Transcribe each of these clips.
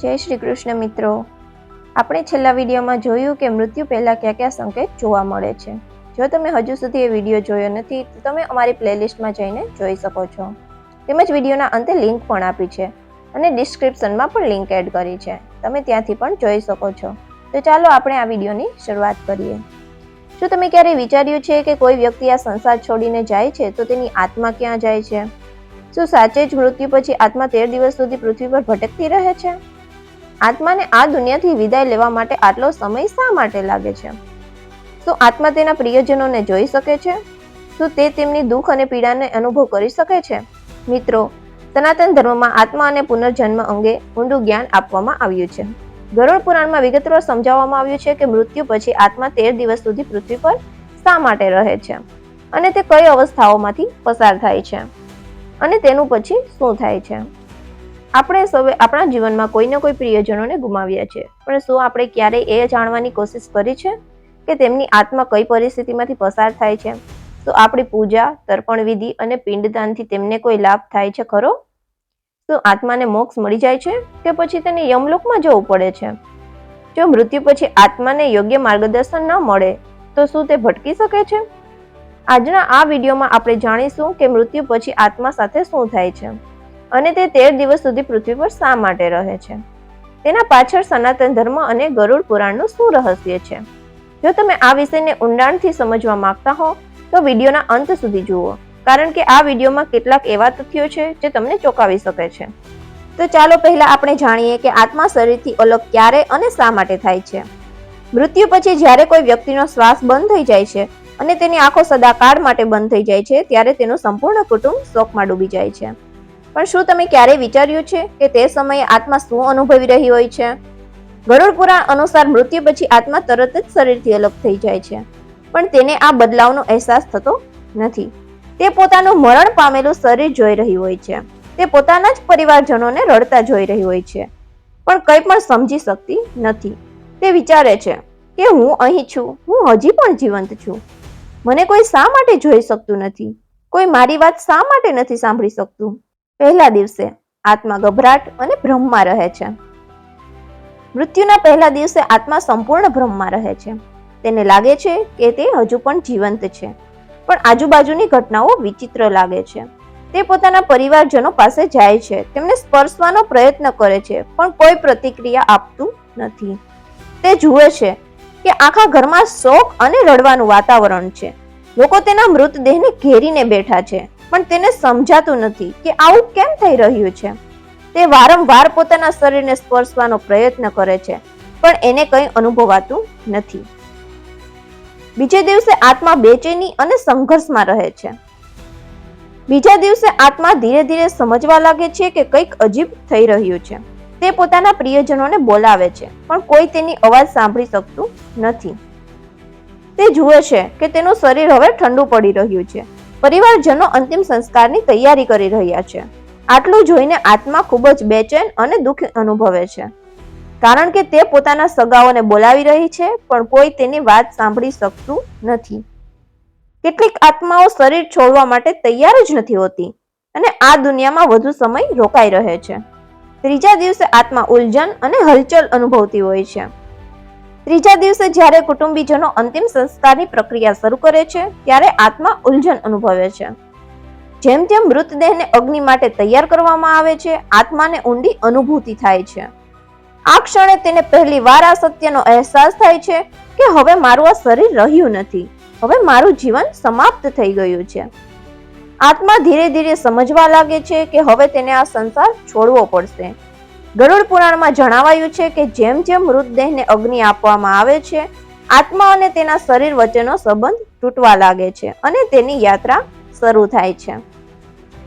જય શ્રી કૃષ્ણ મિત્રો. આપણે છેલ્લા વિડીયોમાં જોયું કે મૃત્યુ પહેલાં કયા કયા સંકેત જોવા મળે છે. જો તમે હજુ સુધી એ વીડિયો જોયો નથી, તો તમે અમારી પ્લેલિસ્ટમાં જઈને જોઈ શકો છો. તેમજ વિડીયોના અંતે લિંક પણ આપી છે અને ડિસ્ક્રિપ્શનમાં પણ લિંક એડ કરી છે. તમે ત્યાંથી પણ જોઈ શકો છો. તો ચાલો આપણે આ વિડીયોની શરૂઆત કરીએ. શું તમે ક્યારેય વિચાર્યું છે કે કોઈ વ્યક્તિ આ સંસાર છોડીને જાય છે, તો તેની આત્મા ક્યાં જાય છે? શું સાચે જ મૃત્યુ પછી આત્મા તેર દિવસ સુધી પૃથ્વી પર ભટકતી રહે છે? આત્માને આ દુનિયાથી વિદાય લેવા માટે આટલો સમય શા માટે લાગે છે? શું આત્મા તેના પ્રિયજનોને જોઈ શકે છે? શું તે તેમની દુઃખ અને પીડાને અનુભવ કરી શકે છે? મિત્રો, સનાતન ધર્મમાં આત્મા અને પુનર્જન્મ અંગે ઊંડું જ્ઞાન આપવામાં આવ્યું છે. ગરુડ પુરાણમાં વિગતવાર સમજાવવામાં આવ્યું છે કે મૃત્યુ પછી આત્મા તેર દિવસ સુધી પૃથ્વી પર શા માટે રહે છે? અને તે કઈ અવસ્થાઓમાંથી પસાર થાય છે? અને તેનું પછી શું થાય છે? આપણે સૌએ આપણા જીવનમાં કોઈને કોઈ પ્રિયજનોને ગુમાવ્યા છે. પણ શું આપણે ક્યારેય એ જાણવાની કોશિશ કરી છે? કે તેમની આત્મા કઈ પરિસ્થિતિમાંથી પસાર થાય છે? તો આપણી પૂજા, તર્પણ વિધિ અને પિંડદાનથી તેમને કોઈ લાભ થાય છે ખરો? શું આત્માને મોક્ષ મળી જાય છે કે પછી તેને યમલોકમાં જવું પડે છે? જો મૃત્યુ પછી આત્માને યોગ્ય માર્ગદર્શન ન મળે, તો શું તે ભટકી શકે છે? આજના આ વિડીયોમાં આપણે જાણીશું કે મૃત્યુ પછી આત્મા સાથે શું થાય છે. અને તે તેર દિવસ સુધી પૃથ્વી પર શા માટે રહે છે? તેના પાછળ સનાતન ધર્મ અને ગરુડ પુરાણનું શું રહસ્ય છે? જો તમે આ વિષયને ઊંડાણથી સમજવા માંગતા હો, તો વિડીયોના અંત સુધી જુઓ, કારણ કે આ વિડીયોમાં કેટલાક એવા તથ્યો છે જે તમને ચોંકાવી શકે છે. તો ચાલો પહેલા આપણે જાણીએ કે આત્મા શરીરથી અલગ ક્યારે અને શા માટે થાય છે. મૃત્યુ પછી જ્યારે કોઈ વ્યક્તિનો શ્વાસ બંધ થઈ જાય છે અને તેની આંખો સદાકાળ માટે બંધ થઈ જાય છે, ત્યારે તેનું સંપૂર્ણ કુટુંબ શોકમાં ડૂબી જાય છે. પણ શું તમે ક્યારેય વિચાર્યું છે કે તે સમયે આત્મા શું અનુભવી રહી હોય છે? ગરુડ પુરાણ અનુસાર મૃત્યુ પછી આત્મા તરત જ શરીરથી અલગ થઈ જાય છે. પણ તેને આ બદલાવનો અહેસાસ થતો નથી. તે પોતાનું મરણ પામેલું શરીર જોઈ રહી હોય છે. તે પોતાના જ પરિવારજનોને રડતા જોઈ રહી હોય છે. પણ કંઈ પણ સમજી શકતી નથી. તે વિચારે છે કે હું અહીં છું, હું હજી પણ જીવંત છું. મને કોઈ શા માટે જોઈ શકતું નથી? કોઈ મારી વાત શા માટે નથી સાંભળી શકતું? પહેલા દિવસે આત્મા ગભરાટ અને ભ્રમમાં રહે છે. મૃત્યુના પહેલા દિવસે આત્મા સંપૂર્ણ ભ્રમમાં રહે છે. તેને લાગે છે કે તે હજુ પણ જીવંત છે, પણ આજુબાજુની ઘટનાઓ વિચિત્ર લાગે છે. તે પોતાના પરિવારજનો પાસે જાય છે, તેમને સ્પર્શવાનો પ્રયત્ન કરે છે, પણ કોઈ પ્રતિક્રિયા આપતું નથી. તે જુએ છે કે આખા ઘરમાં શોક અને રડવાનું વાતાવરણ છે. લોકો તેના મૃતદેહને ઘેરીને બેઠા છે. પણ તેને સમજાતું નથી કે આવું કેમ થઈ રહ્યું છે. તે વારંવાર પોતાના શરીરને સ્પર્શવાનો પ્રયત્ન કરે છે, પણ એને કંઈ અનુભવાતું નથી. બીજે દિવસે આત્મા બેચેની અને સંઘર્ષમાં રહે છે. બીજા દિવસે આત્મા ધીરે ધીરે સમજવા લાગે છે કે કંઈક અજીબ થઈ રહ્યું છે. તે પોતાના પ્રિયજનોને બોલાવે છે, પણ કોઈ તેની અવાજ સાંભળી શકતું નથી. તે જુએ છે કે તેનું શરીર હવે ઠંડુ પડી રહ્યું છે. પરિવારજનો અંતિમ સંસ્કારની તૈયારી કરી રહ્યા છે. આટલું જોઈને આત્મા ખૂબ જ બેચેન અને દુઃખ અનુભવે છે. કારણ કે તે પોતાના સગાઓને બોલાવી રહી છે, પણ કોઈ તેની વાત સાંભળી શકતું નથી. કેટલીક આત્માઓ શરીર છોડવા માટે તૈયાર જ નથી હોતી અને આ દુનિયામાં વધુ સમય રોકાઈ રહે છે. ત્રીજા દિવસે આત્મા ઉલજન અને હલચલ અનુભવતી હોય છે. ત્રીજા દિવસે જ્યારે કુટુંબીજનો અંતિમ સંસ્કારની પ્રક્રિયા શરૂ કરે છે, ત્યારે આત્મા ઉલઝન અનુભવે છે. જેમ જેમ મૃતદેહને અગ્નિ માટે તૈયાર કરવામાં આવે છે, આત્માને ઊંડી અનુભૂતિ થાય છે. આ ક્ષણે તેને પહેલી વાર આ સત્યનો અહેસાસ થાય છે કે હવે મારું આ શરીર રહ્યું નથી. હવે મારું જીવન સમાપ્ત થઈ ગયું છે. આત્મા ધીરે ધીરે સમજવા લાગે છે કે હવે તેને આ સંસાર છોડવો પડશે. ગરુડ પુરાણમાં જણાવાયું છે કે જેમ જેમ મૃતદેહને અગ્નિ આપવામાં આવે છે, આત્મા અને તેના શરીર વચ્ચેનો સંબંધ તૂટવા લાગે છે અને તેની યાત્રા શરૂ થાય છે.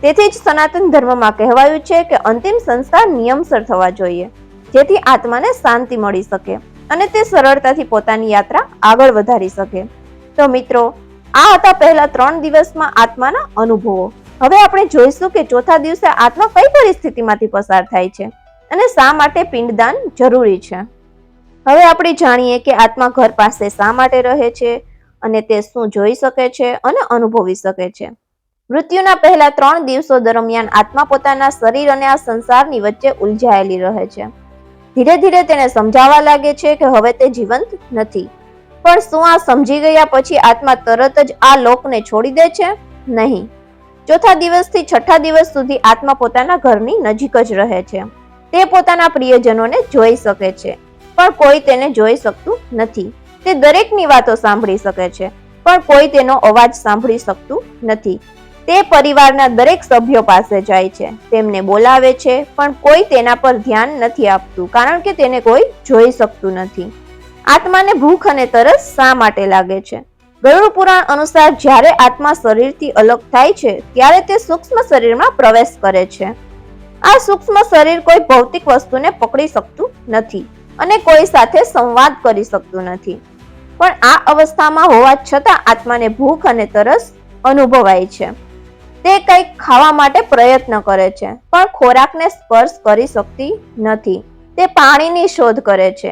તેથી જ સનાતન ધર્મમાં કહેવાયું છે કે અંતિમ સંસ્કાર નિયમસર થવા જોઈએ, જેથી આત્માને શાંતિ મળી શકે અને તે સરળતાથી પોતાની યાત્રા આગળ વધારી શકે. તો મિત્રો, આ હતા પહેલા ત્રણ દિવસમાં આત્માના અનુભવો. હવે આપણે જોઈશું કે ચોથા દિવસે આત્મા કઈ પરિસ્થિતિમાંથી પસાર થાય છે. અને શા માટે પિંડદાન જરૂરી છે? હવે આપણે જાણીએ કે આત્મા ઘર પાસે શા માટે રહે છે અને તે શું જોઈ શકે છે અને અનુભવી શકે છે. મૃત્યુના પહેલા ત્રણ દિવસો દરમિયાન આત્મા પોતાના શરીર અને આ સંસારની વચ્ચે ઉલઝાયેલી રહે છે. ધીરે ધીરે તેને સમજાવવા લાગે છે કે હવે તે જીવંત નથી. પણ શું આ સમજી ગયા પછી આત્મા તરત જ આ લોકને છોડી દે છે? નહીં. ચોથા દિવસથી છઠ્ઠા દિવસ સુધી આત્મા પોતાના ઘરની નજીક જ રહે છે. તે પોતાના પ્રિયજનોને જોઈ શકે છે, પણ કોઈ તેને જોઈ શકતું નથી. તે દરેકની વાતો સાંભળી શકે છે, પણ કોઈ તેનો અવાજ સાંભળી શકતું નથી. તે પરિવારના દરેક સભ્યો પાસે જાય છે, તેમને બોલાવે છે, પણ કોઈ તેના પર ધ્યાન નથી આપતું, કારણ કે તેને કોઈ જોઈ શકતું નથી. આત્માને ભૂખ અને તરસ શા માટે લાગે છે? ગરુડ પુરાણ અનુસાર જ્યારે આત્મા શરીરથી અલગ થાય છે, ત્યારે તે સૂક્ષ્મ શરીરમાં પ્રવેશ કરે છે. આ સૂક્ષ્મ શરીર કોઈ ભૌતિક વસ્તુને પકડી શકતું નથી અને કોઈ સાથે સંવાદ કરી શકતું નથી. પણ આ અવસ્થામાં હોવા છતાં આત્માને ભૂખ અને તરસ અનુભવાય છે. તે કંઈક ખાવા માટે પ્રયત્ન કરે છે, પણ ખોરાકને સ્પર્શ કરી શકતી નથી. તે પાણીની શોધ કરે છે,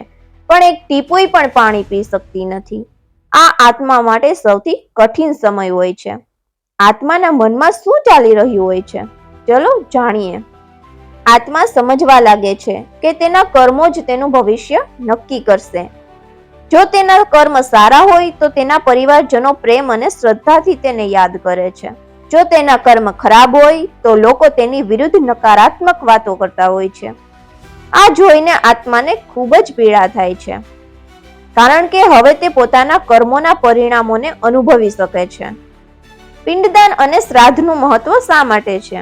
પણ એક ટીપુઈ પણ પાણી પી શકતી નથી. આ આત્મા માટે સૌથી કઠિન સમય હોય છે. આત્માના મનમાં શું ચાલી રહ્યું હોય છે? ચલો જાણીએ. આત્મા સમજવા લાગે છે કે તેના કર્મો જ તેનું ભવિષ્ય નક્કી કરશે. જો તેના કર્મ સારા હોય તો તેના પરિવારજનો પ્રેમ અને શ્રદ્ધાથી તેને યાદ કરે છે. જો તેના કર્મ ખરાબ હોય તો લોકો તેની વિરુદ્ધ નકારાત્મક વાતો કરતા હોય છે. આ જોઈને આત્માને ખૂબ જ પીડા થાય છે. કારણ કે હવે તે પોતાના કર્મોના પરિણામોને અનુભવી શકે છે. પિંડદાન અને શ્રાદ્ધનું મહત્વ શા માટે છે?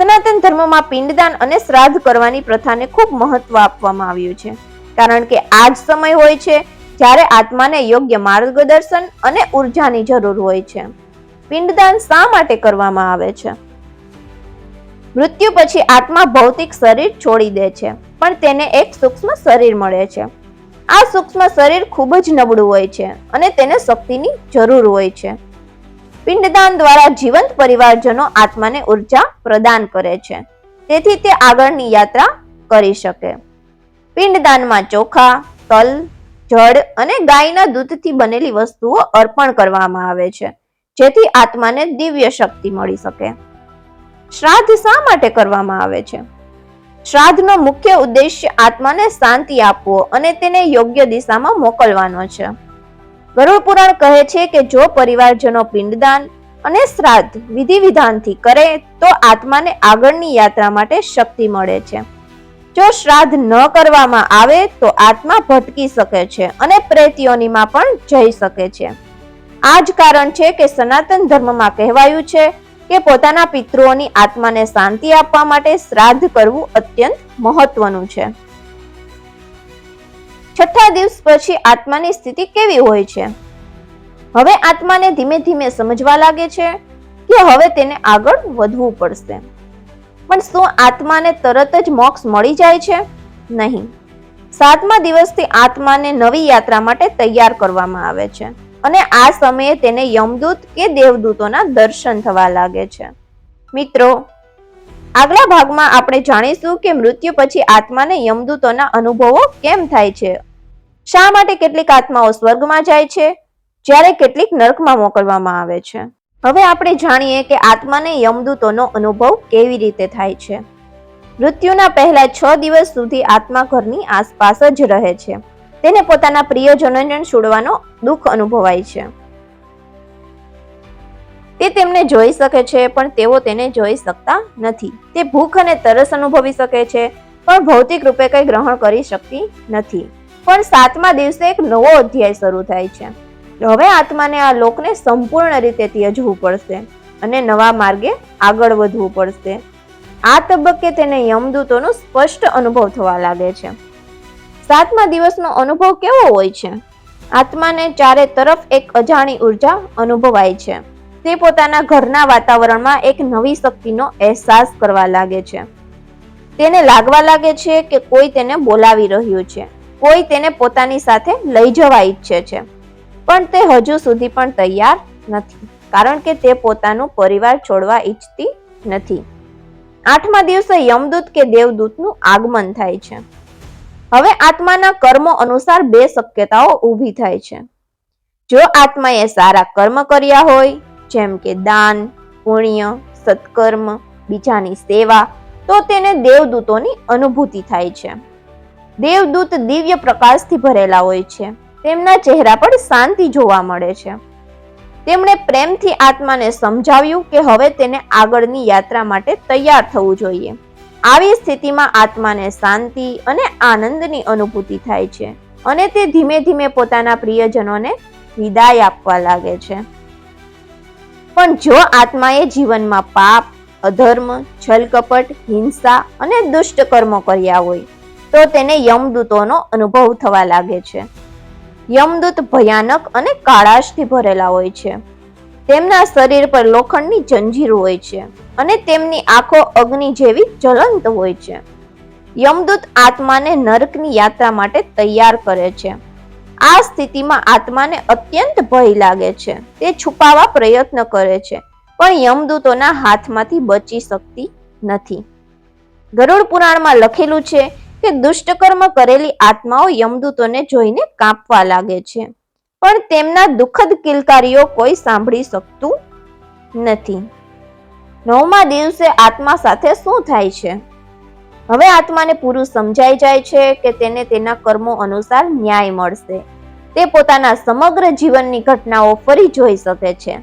સનાતન ધર્મમાં પિંડદાન અને શ્રાદ્ધ કરવાની પ્રથાને ખૂબ મહત્વ આપવામાં આવ્યું છે. કારણ કે આ જ સમય હોય છે જ્યારે આત્માને યોગ્ય માર્ગદર્શન અને ઉર્જાની જરૂર હોય છે. પિંડદાન શા માટે કરવામાં આવે છે? મૃત્યુ પછી આત્મા ભૌતિક શરીર છોડી દે છે, પણ તેને એક સૂક્ષ્મ શરીર મળે છે. આ સૂક્ષ્મ શરીર ખૂબ જ નબળું હોય છે અને તેને શક્તિની જરૂર હોય છે. પિંડદાન દ્વારા જીવંત પરિવારજનો આત્માને ઊર્જા પ્રદાન કરે છે. તેથી તે આગળની યાત્રા કરી શકે. પિંડદાનમાં ચોખા, તલ, જળ અને ગાયના દૂધથી બનેલી વસ્તુઓ અર્પણ કરવામાં આવે છે, જેથી આત્માને દિવ્ય શક્તિ મળી શકે. શ્રાદ્ધ શા માટે કરવામાં આવે છે? શ્રાદ્ધનો મુખ્ય ઉદ્દેશ્ય આત્માને શાંતિ આપવો અને તેને યોગ્ય દિશામાં મોકલવાનો છે. ગરુડ પુરાણ કહે છે કે જો પરિવારજનો પિંડદાન અને શ્રાદ્ધ વિધિ વિધાનથી કરે, તો આત્માને આગળની યાત્રા માટે શક્તિ મળે છે. જો શ્રાદ્ધ ન કરવામાં આવે, તો આત્મા ભટકી શકે છે અને પ્રેતીઓનીમાં પણ જઈ શકે છે. આ જ કારણ છે કે સનાતન ધર્મમાં કહેવાયું છે કે પોતાના પિતૃઓની આત્માને શાંતિ આપવા માટે શ્રાદ્ધ કરવું અત્યંત મહત્વનું છે. છઠ્ઠા દિવસ પછી આત્માની સ્થિતિ કેવી હોય છે? હવે આત્માને ધીમે ધીમે સમજવા લાગે છે કે હવે તેને આગળ વધવું પડશે. પણ શું આત્માને તરત જ મોક્ષ મળી જાય છે? નહીં. સાતમા દિવસથી આત્માને નવી યાત્રા માટે તૈયાર કરવામાં આવે છે અને આ સમયે તેને યમદૂત કે દેવદૂતોના દર્શન થવા લાગે છે. મિત્રો, આગલા ભાગમાં આપણે જાણીશું કે મૃત્યુ પછી આત્માને યમદૂતોના અનુભવો કેમ થાય છે? શા માટે કેટલીક આત્માઓ સ્વર્ગમાં જાય છે? જ્યારે કેટલીક નરકમાં મોકલવામાં આવે છે. હવે આપણે જાણીએ કે આત્માને યમદૂતોનો અનુભવ કેવી રીતે થાય છે. મૃત્યુના પહેલા છ દિવસ સુધી આત્મા ઘરની આસપાસ જ રહે છે. તેને પોતાના પ્રિયજનોને છોડવાનો દુઃખ અનુભવાય છે. તે તેમને જોઈ શકે છે, પણ તેઓ તેને જોઈ શકતા નથી. તે ભૂખ અને તરસ અનુભવી શકે છે, પણ ભૌતિક રૂપે કંઈ ગ્રહણ કરી શકતી નથી. પણ સાતમા દિવસે એક નવો અધ્યાય શરૂ થાય છે. હવે આત્માને આ લોકને સંપૂર્ણ રીતે ત્યજવું પડશે અને નવા માર્ગે આગળ વધવું પડશે. આ તબક્કે તેને યમદૂતોનો સ્પષ્ટ અનુભવ થવા લાગે છે. સાતમા દિવસનો અનુભવ કેવો હોય છે? આત્માને ચારે તરફ એક અજાણી ઊર્જા અનુભવાય છે. તે પોતાના ઘરના વાતાવરણમાં એક નવી શક્તિનો અહેસાસ કરવા લાગે છે. તેને લાગવા લાગે છે કે કોઈ તેને બોલાવી રહ્યું છે. કોઈ તેને પોતાની સાથે લઈ જવા ઈચ્છે છે. પણ તે હજુ સુધી પણ તૈયાર નથી, કારણ કે તે પોતાનું પરિવાર છોડવા ઈચ્છતી નથી. આઠમા દિવસે યમદૂત કે દેવદૂતનું આગમન થાય છે. હવે આત્માના કર્મો અનુસાર બે શક્યતાઓ ઊભી થાય છે. જો આત્માએ સારા કર્મ કર્યા હોય, જેમ કે દાન, પુણ્ય, સત્કર્મ, બીજાની સેવા, તો તેને દેવદૂતોની અનુભૂતિ થાય છે. દેવદૂત દિવ્ય પ્રકાશથી ભરેલા હોય છે. તેમના ચહેરા પર શાંતિ જોવા મળે છે. તેમણે પ્રેમથી આત્માને સમજાવ્યું કે હવે તેને આગળની યાત્રા માટે તૈયાર થવું જોઈએ. આવી સ્થિતિમાં આત્માને શાંતિ અને આનંદની અનુભૂતિ થાય છે અને તે ધીમે ધીમે પોતાના પ્રિયજનોને વિદાય આપવા લાગે છે. પણ જો આત્માએ જીવનમાં પાપ, અધર્મ, છલકપટ, હિંસા અને દુષ્ટ કર્મો કર્યા હોય તો તેને યમદૂતોનો અનુભવ થવા લાગે છે. યમદૂત ભયાનક અને કાળાશથી ભરેલા હોય છે. તેમના શરીર પર લોખંડની જંજીર હોય છે અને તેમની આંખો અગ્નિ જેવી જ્વલંત હોય છે. યમદૂત આત્માને નરકની યાત્રા માટે તૈયાર કરે છે. આ સ્થિતિમાં આત્માને અત્યંત ભય લાગે છે. તે છુપાવવા પ્રયત્ન કરે છે, પણ યમદૂતોના હાથમાંથી બચી શકતી નથી. ગરુડ પુરાણમાં લખેલું છે કે દુષ્ટકર્મ કરેલી આત્માઓ યમદૂતોને જોઈને કાંપવા લાગે છે. પણ તેમના દુઃખદ કિલકારીઓ કોઈ સાંભળી શકતું નથી. નવમા દિવસે આત્મા સાથે શું થાય છે? હવે આત્માને પૂરું સમજાઈ જાય છે કે તેને તેના કર્મો અનુસાર ન્યાય મળશે. તે પોતાના સમગ્ર જીવનની ઘટનાઓ ફરી જોઈ શકે છે.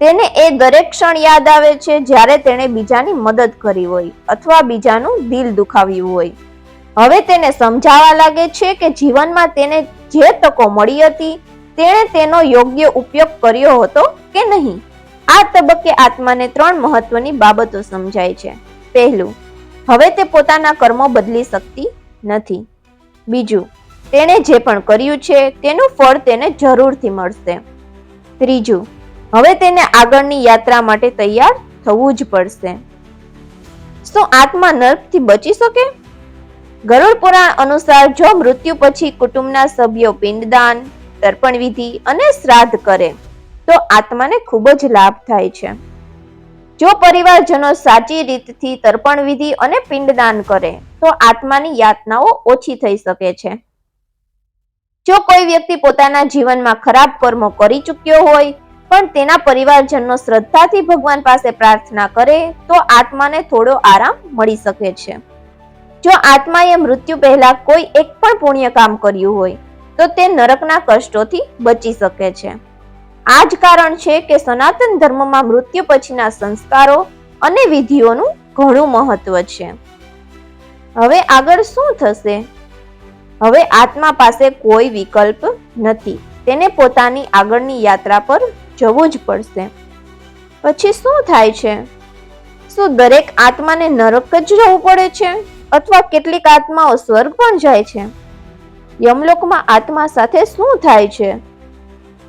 તેને એ દરેક ક્ષણ યાદ આવે છે જ્યારે તેણે બીજાની મદદ કરી હોય અથવા બીજાનું દિલ દુખાવ્યું હોય. હવે તેને સમજાવવા લાગે છે કે જીવનમાં તેને જે તકો મળી હતી, તેણે તેનો યોગ્ય ઉપયોગ કર્યો હતો કે નહીં? આ તબક્કે આત્માને ત્રણ મહત્વની બાબતો સમજાય છે. પહેલું, હવે તે પોતાના કર્મો બદલી શકતી નથી. બીજું, તેણે જે પણ કર્યું છે, તેનું ફળ તેને જરૂરથી મળશે. ત્રીજું, હવે તેને આગળની યાત્રા માટે તૈયાર થવું જ પડશે. શું આત્મા નર્કથી બચી શકે? ગરુડ પુરાણ અનુસાર જો મૃત્યુ પછી કુટુંબના સભ્યો પિંડદાન, તર્પણ વિધિ અને શ્રાદ્ધ કરે, તો આત્માને ખૂબ જ લાભ થાય છે. જો પરિવારજનો સાચી રીતથી તર્પણ વિધિ અને પિંડદાન કરે, તો આત્માની યાતનાઓ ઓછી થઈ શકે છે. જો કોઈ વ્યક્તિ પોતાના જીવનમાં ખરાબ કર્મો કરી ચૂક્યો હોય, પણ તેના પરિવારજનો શ્રદ્ધાથી ભગવાન પાસે પ્રાર્થના કરે, તો આત્માને થોડો આરામ મળી શકે છે. જો આત્માએ મૃત્યુ પહેલા કોઈ એક પણ પુણ્ય કામ કર્યું હોય, તો તે નરકના કષ્ટોથી બચી શકે છે. આ જ કારણ છે કે સનાતન ધર્મમાં મૃત્યુ પછીના સંસ્કારો અને વિધિઓનું ઘણું મહત્વ છે. હવે આગળ શું થશે? હવે આત્મા પાસે કોઈ વિકલ્પ નથી. તેને પોતાની આગળની યાત્રા પર જવું જ પડશે. પછી શું થાય છે? શું દરેક આત્માને નરક જ રહેવું પડે છે? અથવા કેટલીક આત્માઓ સ્વર્ગ પણ જાય છે? યમલોકમાં આત્મા સાથે શું થાય છે?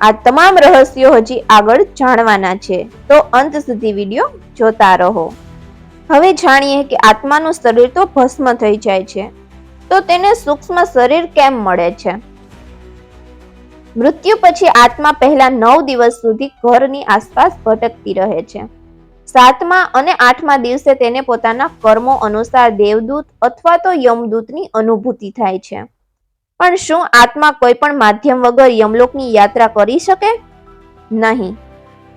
આ તમામ રહસ્યો હજી આગળ જાણવાના છે. તો અંત સુધી વીડિયો જોતા રહો. હવે જાણીએ કે આત્માનું શરીર તો ભસ્મ થઈ જાય છે. તો તેને સૂક્ષ્મ શરીર કેમ મળે છે? મૃત્યુ પછી આત્મા પહેલા નવ દિવસ સુધી ઘરની આસપાસ ભટકતી રહે છે. સાતમા અને આઠમા દિવસે તેને પોતાના કર્મો અનુસાર દેવદૂત અથવા તો યમદૂતની અનુભૂતિ થાય છે. પણ શું આત્મા કોઈ પણ માધ્યમ વગર યમલોકની યાત્રા કરી શકે? નહીં.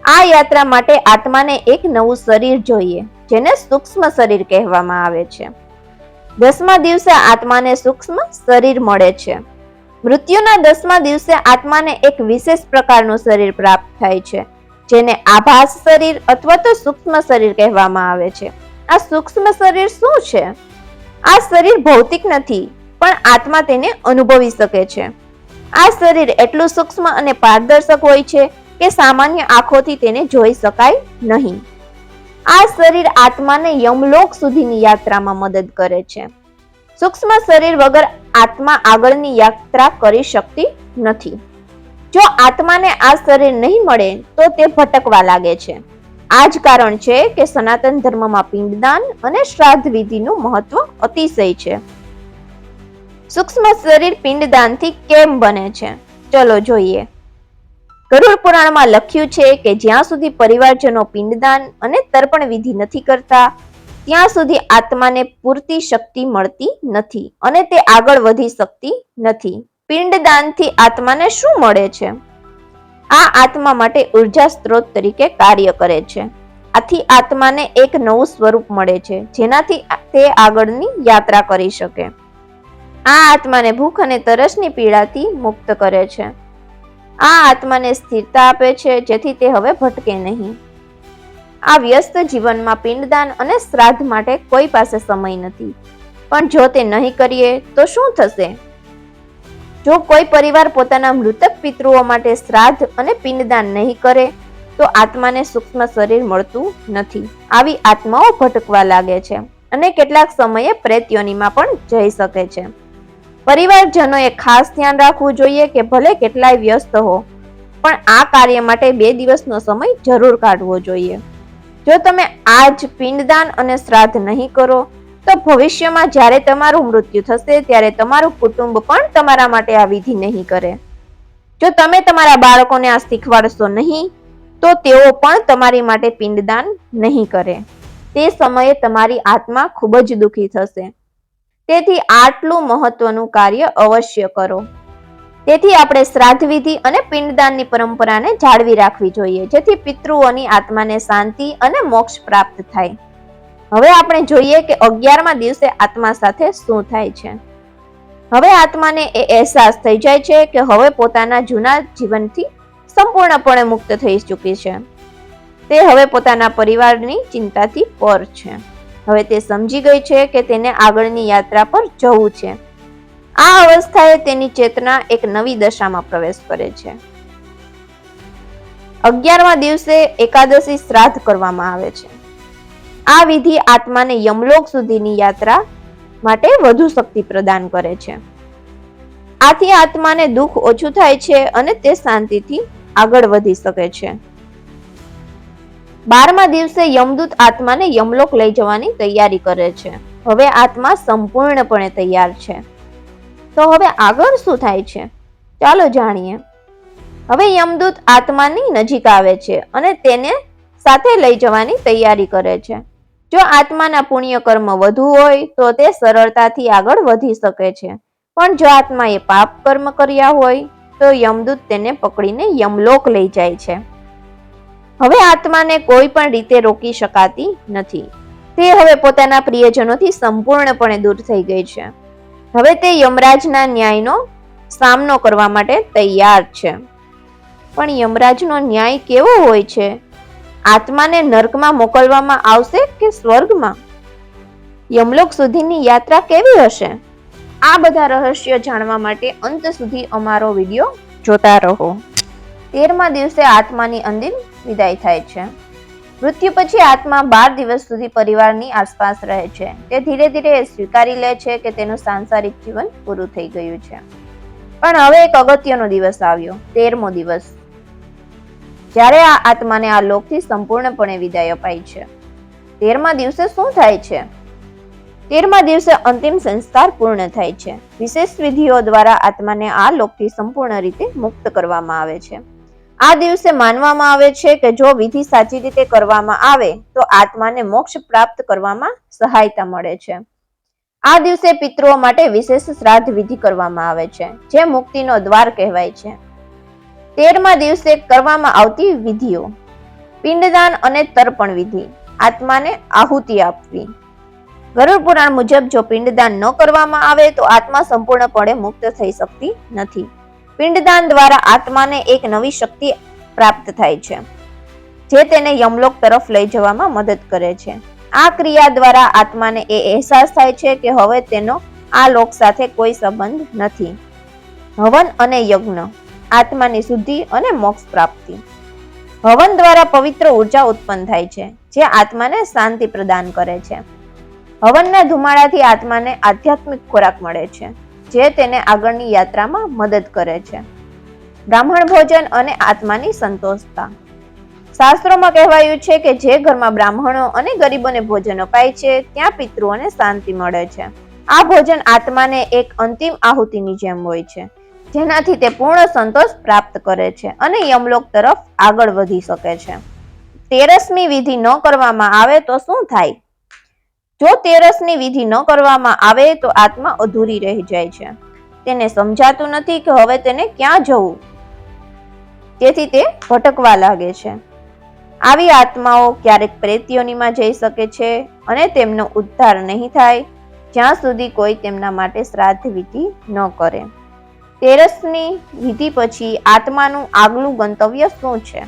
આ યાત્રા માટે આત્માને એક નવું શરીર જોઈએ, જેને સૂક્ષ્મ શરીર કહેવામાં આવે છે. દસમા દિવસે આત્માને સૂક્ષ્મ શરીર મળે છે. મૃત્યુના દસમા દિવસે આત્માને એક વિશેષ પ્રકારનું શરીર પ્રાપ્ત થાય છે જેને આભાસ શરીર અથવા તો સૂક્ષ્મ શરીર કહેવામાં આવે છે. આ સૂક્ષ્મ શરીર શું છે? આ શરીર ભૌતિક નથી, પણ આત્મા તેને અનુભવી શકે છે. આ શરીર એટલું સૂક્ષ્મ અને પારદર્શક હોય છે કે સામાન્ય આંખોથી તેને જોઈ શકાય નહીં. આ શરીર આત્માને યમલોક સુધીની યાત્રામાં મદદ કરે છે. સૂક્ષ્મ શરીર વગર આત્મા આગળની યાત્રા કરી શકતી નથી. જો આત્માને આ શરીર નહીં મળે, તો તે ભટકવા લાગે છે. આ જ કારણ છે કે સનાતન ધર્મમાં પિંડદાન અને શ્રાદ્ધ વિધિનું મહત્વ અતિશય છે. સૂક્ષ્મ શરીર પિંડદાનથી કેમ બને છે? ચલો જોઈએ. ગરુડ પુરાણમાં લખ્યું છે કે જ્યાં સુધી પરિવારજનો પિંડદાન અને તર્પણ વિધિ નથી કરતા, ત્યાં સુધી આત્માને પૂરતી શક્તિ મળતી નથી અને તે આગળ વધી શકતી નથી. પિંડદાનથી આત્માને શું મળે છે? આ આત્મા માટે ઊર્જા સ્ત્રોત તરીકે કાર્ય કરે છે. આથી આત્માને એક નવું સ્વરૂપ મળે છે, જેનાથી તે આગળની યાત્રા કરી શકે. આ આત્માને ભૂખ અને તરસની પીડાથી મુક્ત કરે છે. આ આત્માને સ્થિરતા આપે છે, જેથી તે હવે ભટકે નહીં. આ વ્યસ્ત જીવનમાં પિંડદાન અને શ્રાદ્ધ માટે કોઈ પાસે સમય નથી. પણ જો તે નહીં કરીએ, તો શું થશે? જો કોઈ પરિવાર પોતાના મૃતક પિતૃઓ માટે શ્રાદ્ધ અને પિંડદાન નહીં કરે, તો આત્માને સૂક્ષ્મ શરીર મળતું નથી. આવી આત્માઓ ભટકવા લાગે છે અને કેટલાક સમયે પ્રેત્યોનીમાં પણ જઈ શકે છે. પરિવારજનોએ ખાસ ધ્યાન રાખવું જોઈએ કે ભલે કેટલાય વ્યસ્ત હો, પણ આ કાર્ય માટે બે દિવસનો સમય જરૂર કાઢવો જોઈએ. જો તમે આજ પિંડદાન અને શ્રાદ્ધ નહીં કરો તો ભવિષ્યમાં જ્યારે તમારું મૃત્યુ થશે, ત્યારે તમારું કુટુંબ પણ તમારા માટે આ વિધિ નહીં કરે. જો તમે તમારા બાળકોને આ શીખવાડશો નહીં, તો તેઓ પણ તમારી માટે પિંડદાન નહીં કરે. તે સમયે તમારી આત્મા ખૂબ જ દુઃખી થશે. તેથી આટલું મહત્વનું કાર્ય અવશ્ય કરો. તેથી આપણે શ્રાદ્ધ વિધિ અને પિંડદાનની પરંપરાને જાળવી રાખવી જોઈએ, જેથી પિતૃઓની આત્માને શાંતિ અને મોક્ષ પ્રાપ્ત થાય. હવે આપણે જોઈએ કે અગિયારમા દિવસે આત્મા સાથે શું થાય છે. હવે આત્માને એ અહેસાસ થઈ જાય છે કે હવે પોતાના જૂના જીવનથી સંપૂર્ણપણે મુક્ત થઈ ચૂકી છે. તે હવે પોતાના પરિવારની ચિંતાથી પર છે. હવે તે સમજી ગઈ છે કે તેને આગળની યાત્રા પર જવું છે. આ અવસ્થાએ તેની ચેતના એક નવી દશામાં પ્રવેશ કરે છે. અગિયારમા દિવસે એકાદશી શ્રાદ્ધ કરવામાં આવે છે. આ વિધિ આત્માને યમલોક સુધીની યાત્રા માટે વધુ શક્તિ પ્રદાન કરે છે. આથી આત્માને દુઃખ ઓછું થાય છે અને તે શાંતિથી આગળ વધી શકે છે. બારમા દિવસે યમદૂત આત્માને યમલોક લઈ જવાની તૈયારી કરે છે. હવે આત્મા સંપૂર્ણપણે તૈયાર છે. તો હવે આગળ શું થાય છે? ચાલો જાણીએ. હવે યમદૂત આત્માની નજીક આવે છે અને તેને સાથે લઈ જવાની તૈયારી કરે છે. જો આત્માના પુણ્ય કર્મ વધુ હોય, તો તે સરળતાથી આગળ વધી શકે છે. પણ જો આત્માએ પાપ કર્મ કર્યા હોય, તો યમદૂત તેને પકડીને યમલોક લઈ જાય છે. હવે આત્માને કોઈ પણ રીતે રોકી શકાતી નથી. તે હવે પોતાના પ્રિયજનોથી સંપૂર્ણપણે દૂર થઈ ગઈ છે. હવે તે યમરાજના ન્યાયનો સામનો કરવા માટે તૈયાર છે. પણ યમરાજનો ન્યાય કેવો હોય છે? આત્માને નર્કમાં મોકલવામાં આવશે કે સ્વર્ગમાં? યમલોક સુધીની યાત્રા કેવી હશે? આ બધા રહસ્ય જાણવા માટે અંત સુધી અમારો વીડિયો જોતા રહો. તેરમા દિવસે આત્માની અંતિમ વિદાય થાય છે. મૃત્યુ પછી આત્મા બાર દિવસ સુધી પરિવારની આસપાસ રહે છે. તે ધીરે ધીરે સ્વીકારી લે છે કે તેનું સાંસારિક જીવન પૂરું થઈ ગયું છે. પણ હવે એક અગત્યનો દિવસ આવ્યો, તેરમો દિવસ. જ્યારે આ આત્માને આ લોકથી સંપૂર્ણપણે વિદાય અપાય છે. તેરમા દિવસે શું થાય છે? તેરમા દિવસે અંતિમ સંસ્કાર પૂર્ણ થાય છે. વિશેષ વિધિઓ દ્વારા આત્માને આ લોકથી સંપૂર્ણ રીતે મુક્ત કરવામાં આવે છે. આ દિવસે માનવામાં આવે છે કે જો વિધિ સાચી રીતે કરવામાં આવે, તો આત્માને મોક્ષ પ્રાપ્ત કરવામાં સહાયતા મળે છે. આ દિવસે પિતૃઓ માટે વિશેષ શ્રાદ્ધ વિધિ કરવામાં આવે છે, જે મુક્તિનો દ્વાર કહેવાય છે. તેરમા દિવસે કરવામાં આવતી વિધિઓ. પિંડદાન અને તર્પણ વિધિ. આત્માને આહુતિ આપવી. ગરુડ પુરાણ મુજબ જો પિંડદાન ન કરવામાં આવે તો આત્મા સંપૂર્ણપણે મુક્ત થઈ શકતી નથી. પિંડદાન દ્વારા આત્માને એક નવી શક્તિ પ્રાપ્ત થાય છે, જે તેને યમલોક તરફ લઈ જવામાં મદદ કરે છે. આ ક્રિયા દ્વારા આત્માને એ અહેસાસ થાય છે કે હવે તેનો આ લોક સાથે કોઈ સંબંધ નથી. હવન અને યજ્ઞ. આત્માની શુદ્ધિ અને મોક્ષ પ્રાપ્તિ. હવન દ્વારા પવિત્ર ઊર્જા ઉત્પન્ન થાય છે, જે આત્માને શાંતિ પ્રદાન કરે છે. હવનના ધુમાડાથી આત્માને આધ્યાત્મિક ખોરાક મળે છે, જે તેને આગળની યાત્રામાં મદદ કરે છે. બ્રાહ્મણ ભોજન અને આત્માની સંતોષતા. શાસ્ત્રોમાં કહેવાયું છે કે જે ઘરમાં બ્રાહ્મણો અને ગરીબોને ભોજન અપાય છે, ત્યાં પિતૃઓને શાંતિ મળે છે. આ ભોજન આત્માને એક અંતિમ આહુતિની જેમ હોય છે. જેનાથી તે પૂર્ણ સંતોષ પ્રાપ્ત કરે છે અને યમલોક તરફ આગળ વધી શકે છે. તેરસમી વિધિ ન કરવામાં આવે તો શું થાય? જો તેરસની વિધિ ન કરવામાં આવે તો આત્મા અધૂરી રહી જાય છે. તેને સમજાતું નથી કે હવે તેને ક્યાં જવું? તેથી તે ભટકવા લાગે છે. આવી આત્માઓ ક્યારેક પ્રેત્યોનીમાં જઈ શકે છે અને તેમનો ઉદ્ધાર નહીં થાય, જ્યાં સુધી કોઈ તેમના માટે શ્રાદ્ધ વિધિ ન કરે. તેરસની વિધિ પછી આત્માનું આગલું ગંતવ્ય શું છે?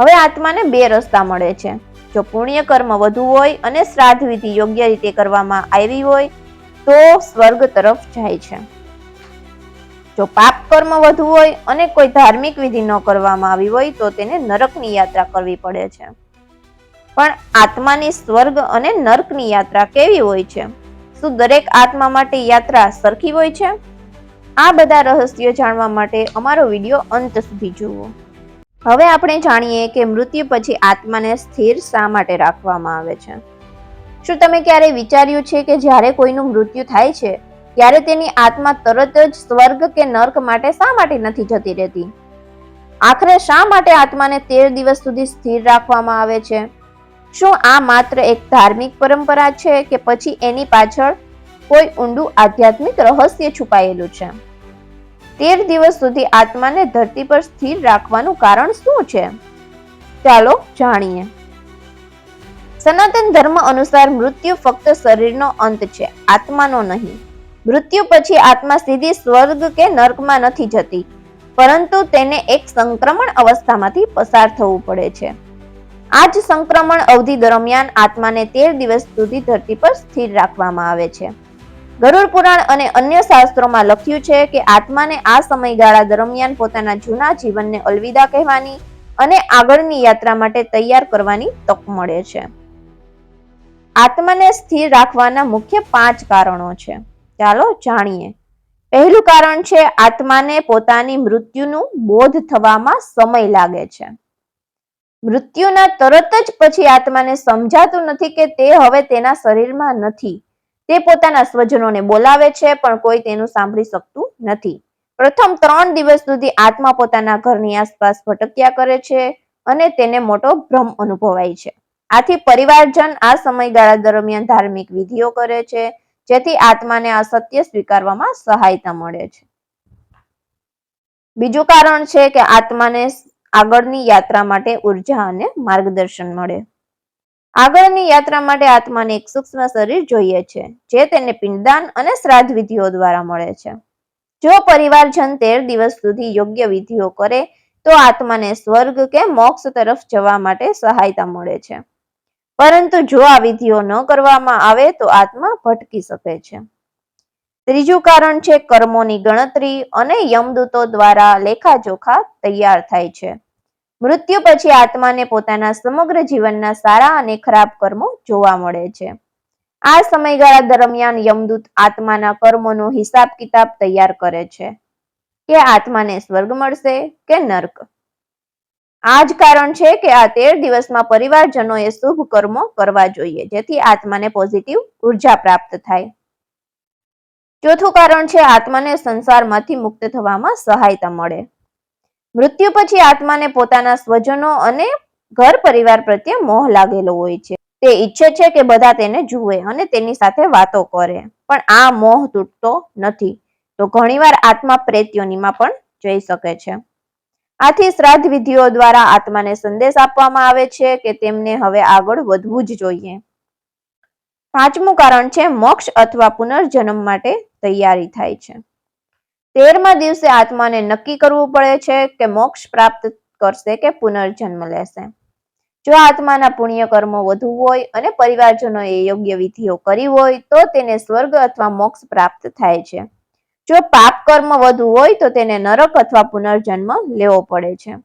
હવે આત્માને બે રસ્તા મળે છે. જો પુણ્ય કર્મ વધુ હોય અને શ્રાદ્ધ વિધિ યોગ્ય રીતે કરવામાં આવી હોય, તો સ્વર્ગ તરફ જાય છે. જો પાપ કર્મ વધુ હોય અને કોઈ ધાર્મિક વિધિ ન કરવામાં આવી હોય, તો તેને નરકની યાત્રા કરવી પડે છે. પણ આત્માની સ્વર્ગ અને નર્કની યાત્રા કેવી હોય છે? શું દરેક આત્મા માટે યાત્રા સરખી હોય છે? આ બધા રહસ્યો જાણવા માટે અમારો વીડિયો અંત સુધી જુઓ. હવે આપણે જાણીએ કે મૃત્યુ પછી આત્માને સ્થિર શા માટે રાખવામાં આવે છે? શું તમે ક્યારેય વિચાર્યું છે કે જ્યારે કોઈનું મૃત્યુ થાય છે, ત્યારે તેની આત્મા તરત જ સ્વર્ગ કે નર્ક માટે શા માટે નથી જતી રહેતી? આખરે શા માટે આત્માને તેર દિવસ સુધી સ્થિર રાખવામાં આવે છે? શું આ માત્ર એક ધાર્મિક પરંપરા છે કે પછી એની પાછળ કોઈ ઊંડું આધ્યાત્મિક રહસ્ય છુપાયેલું છે. તેર દિવસ સુધી આત્માને ધરતી પર સ્થિર રાખવાનું કારણ શું છે? ચાલો જાણીએ. સનાતન ધર્મ અનુસાર મૃત્યુ ફક્ત શરીરનો અંત છે, આત્માનો નહીં. મૃત્યુ પછી આત્મા સીધી સ્વર્ગ કે નર્કમાં નથી જતી, પરંતુ તેને એક સંક્રમણ અવસ્થામાંથી પસાર થવું પડે છે. આ જ સંક્રમણ અવધિ દરમિયાન આત્માને તેર દિવસ સુધી ધરતી પર સ્થિર રાખવામાં આવે છે. ગરુડ પુરાણ અને અન્ય શાસ્ત્રોમાં લખ્યું છે કે આત્માને આ સમયગાળા દરમિયાન પોતાના જૂના જીવનને અલવિદા કહેવાની અને આગળની યાત્રા માટે તૈયાર કરવાની તક મળે છે. આત્માને સ્થિર રાખવાના મુખ્ય પાંચ કારણો છે. ચાલો જાણીએ. પહેલું કારણ છે આત્માને પોતાની મૃત્યુનું બોધ થવામાં સમય લાગે છે. મૃત્યુના તરત જ પછી આત્માને સમજાતું નથી કે તે હવે તેના શરીરમાં નથી. તે પોતાના સ્વજનોને બોલાવે છે, પણ કોઈ તેનું સાંભળી શકતું નથી. પ્રથમ ત્રણ દિવસ સુધી આત્મા પોતાના ઘરની આસપાસ ભટક્યા કરે છે અને તેને મોટો ભ્રમ અનુભવાય છે. આથી પરિવારજન આ સમયગાળા દરમિયાન ધાર્મિક વિધિઓ કરે છે, જેથી આત્માને આ સત્ય સ્વીકારવામાં સહાયતા મળે છે. બીજું કારણ છે કે આત્માને આગળની યાત્રા માટે ઊર્જા અને માર્ગદર્શન મળે. આગળની યાત્રા માટે આત્માને એક સૂક્ષ્મ શરીર જોઈએ છે, જે તેને પિંડદાન અને શ્રાદ્ધ વિધિઓ દ્વારા મળે છે. જો પરિવારજન તેર દિવસ સુધી યોગ્ય વિધિઓ કરે, તો આત્માને સ્વર્ગ કે મોક્ષ તરફ જવા માટે સહાયતા મળે છે. પરંતુ જો આ વિધિઓ ન કરવામાં આવે, તો આત્મા ભટકી શકે છે. ત્રીજું કારણ છે કર્મોની ગણતરી અને યમદૂતો દ્વારા લેખાજોખા તૈયાર થાય છે. મૃત્યુ પછી આત્માને પોતાના સમગ્ર જીવનના સારા અને ખરાબ કર્મો જોવા મળે છે. આ સમયગાળા દરમિયાન યમદૂત આત્માના કર્મોનો હિસાબ કિતાબ તૈયાર કરે છે કે આત્માને સ્વર્ગ મળશે કે નર્ક. આ જ કારણ છે કે આ તેર દિવસમાં પરિવારજનોએ શુભ કર્મો કરવા જોઈએ, જેથી આત્માને પોઝિટિવ ઊર્જા પ્રાપ્ત થાય. ચોથું કારણ છે, આત્માને સંસારમાંથી મુક્ત થવામાં સહાયતા મળે. મૃત્યુ પછી આત્માને પોતાના સ્વજનો અને ઘર પરિવાર પ્રત્યે મોહ લાગેલો હોય છે. તે ઈચ્છે છે કે બધા તેને જુએ અને તેની સાથે વાતો કરે. પણ આ મોહ તૂટતો નથી. તો ઘણીવાર આત્મા પ્રેત્યોનીમાં પણ જઈ શકે છે. આથી શ્રાદ્ધ વિધિઓ દ્વારા આત્માને સંદેશ આપવામાં આવે છે કે તેમને હવે આગળ વધવું જ જોઈએ. પાંચમું કારણ છે મોક્ષ અથવા પુનર્જન્મ માટે તૈયારી થાય છે. તેરમા દિવસે આત્માને નક્કી કરવું પડે છે કે મોક્ષ પ્રાપ્ત કરશે કે પુનર્જન્મ લેશે. જો આત્માના પુણ્ય કર્મો વધુ હોય અને પરિવારજનોએ યોગ્ય વિધિઓ કરી હોય, તો તેને સ્વર્ગ અથવા મોક્ષ પ્રાપ્ત થાય છે. જો પાપ કર્મ વધુ હોય, તો તેને નરક અથવા પુનર્જન્મ લેવો પડે છે.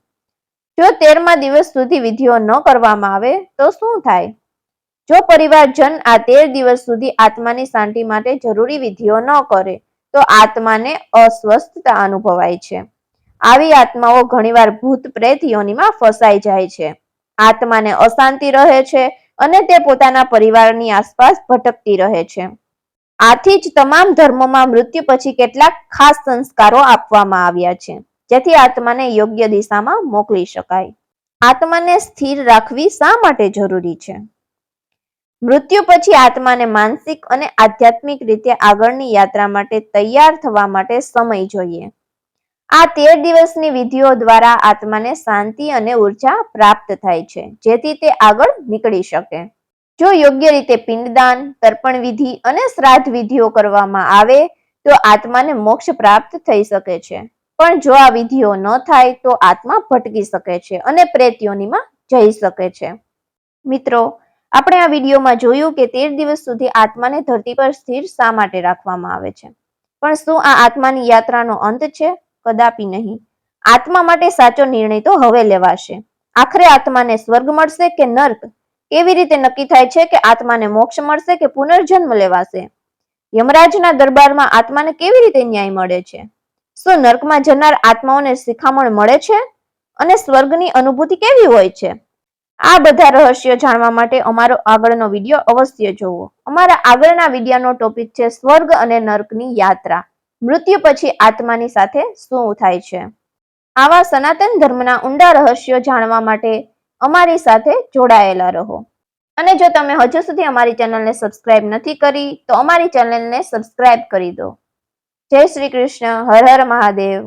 જો તેરમા દિવસ સુધી વિધિઓ ન કરવામાં આવે, તો શું થાય? જો પરિવારજન આ તેર દિવસ સુધી આત્માની શાંતિ માટે જરૂરી વિધિઓ ન કરે તો આત્માને અસ્વસ્થતા અનુભવાય છે. આવી આત્માઓ ઘણીવાર ભૂત પ્રેત યોનિમાં ફસાઈ જાય છે. આત્માને અશાંતિ રહે છે અને તે પોતાના પરિવારની આસપાસ ભટકતી રહે છે. આથી જ તમામ ધર્મોમાં મૃત્યુ પછી કેટલાક ખાસ સંસ્કારો આપવામાં આવ્યા છે, જેથી આત્માને યોગ્ય દિશામાં મોકલી શકાય. આત્માને સ્થિર રાખવી શા માટે જરૂરી છે? મૃત્યુ પછી આત્માને માનસિક અને આધ્યાત્મિક રીતે આગળની યાત્રા માટે તૈયાર થવા માટે સમય જોઈએ. આ તેર દિવસની વિધિઓ દ્વારા આત્માને શાંતિ અને ઊર્જા પ્રાપ્ત થાય છે, જેથી તે આગળ નીકળી શકે. જો યોગ્ય રીતે પિંડદાન, તર્પણ વિધિ અને શ્રાદ્ધ વિધિઓ કરવામાં આવે, તો આત્માને મોક્ષ પ્રાપ્ત થઈ શકે છે. પણ જો આ વિધિઓ ન થાય, તો આત્મા ભટકી શકે છે અને પ્રેત્યોનીમાં જઈ શકે છે. મિત્રો આપણે આ વિડીયોમાં જોયું કે તેર દિવસ સુધી આત્માને ધરતી પર સ્થિર શા માટે રાખવામાં આવે છે? પણ શું આ આત્માની યાત્રાનો અંત છે? કદાપી નહીં. આત્મા માટે સાચો નિર્ણય તો હવે લેવાશે. આખરે આત્માને સ્વર્ગ મળશે કે નર્ક? કેવી રીતે નક્કી થાય છે કે આત્માને મોક્ષ મળશે કે પુનર્જન્મ લેવાશે? યમરાજના દરબારમાં આત્માને કેવી રીતે ન્યાય મળે છે? શું નર્કમાં જનાર આત્માઓને શિખામણ મળે છે? અને સ્વર્ગની અનુભૂતિ કેવી હોય છે? આ બધા રહસ્યો જાણવા માટે અમારો આગળનો વીડિયો અવશ્ય જોવો. અમારા આગળના વિડીયોનો ટોપિક છે સ્વર્ગ અને નર્કની યાત્રા. મૃત્યુ પછી આત્માની સાથે શું થાય છે? આવા સનાતન ધર્મના ઊંડા રહસ્યો જાણવા માટે અમારી સાથે જોડાયેલા રહો. અને જો તમે હજુ સુધી અમારી ચેનલને સબસ્ક્રાઇબ નથી કરી, તો અમારી ચેનલને સબસ્ક્રાઇબ કરી દો. જય શ્રી કૃષ્ણ. હર હર મહાદેવ.